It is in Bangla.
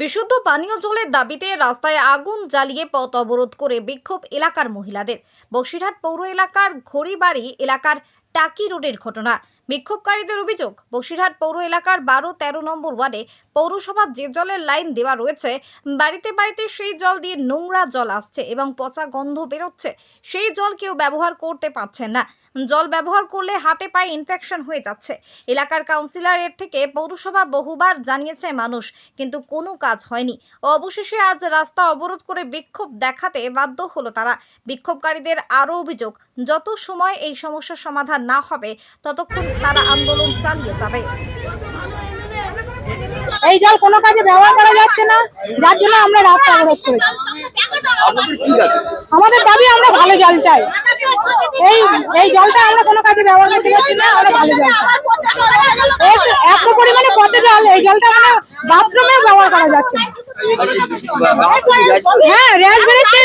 বিশুদ্ধ পানীয় জলের দাবিতে রাস্তায় আগুন জ্বালিয়ে পথ অবরোধ করে বিক্ষোভ এলাকার মহিলাদের। বসিরহাট পৌর এলাকার ঘড়িবাড়ি এলাকার টাকি রোডের ঘটনা। বিক্ষোভকারীদের অভিযোগ, বসিরহাট পৌর এলাকার বারো, তেরো নম্বর ওয়ার্ডে পৌরসভার যে জলের লাইন দেওয়া রয়েছে, বাড়িতে বাড়িতে সেই জল দিয়ে নোংরা জল আসছে এবং পচা গন্ধ বেরোচ্ছে। সেই জল কেউ ব্যবহার করতে পারছেন না। জল ব্যবহার করলে হাতে পায়ে ইনফেকশন হয়ে যাচ্ছে। এলাকার কাউন্সিলরের থেকে পৌরসভা বহুবার জানিয়েছে মানুষ, কিন্তু কোনো কাজ হয়নি। অবশেষে আজ রাস্তা অবরোধ করে বিক্ষোভ দেখাতে বাধ্য হলো তারা। বিক্ষোভকারীদের আরও অভিযোগ, যত সময় এই সমস্যার সমাধান না হবে, ততক্ষণ তারা আন্দোলন চালিয়ে যাবে। এই জল কোনো কাজে ব্যবহার করা যাচ্ছে না যার জন্য আমরা রাস্তা অবরোধ করেছি। আমাদের দাবি আমরা ভালো জল চাই। এই এই জলটা আমরা কোনো কাজে ব্যবহার করতে পারছি না আমরা ভালো জল চাই। এত পরিমাণে পচে জল এই জলটা আমরা বাথরুমে ব্যবহার করা যাচ্ছে যাচ্ছ হ্যাঁ র্যাশ বেরোচ্ছে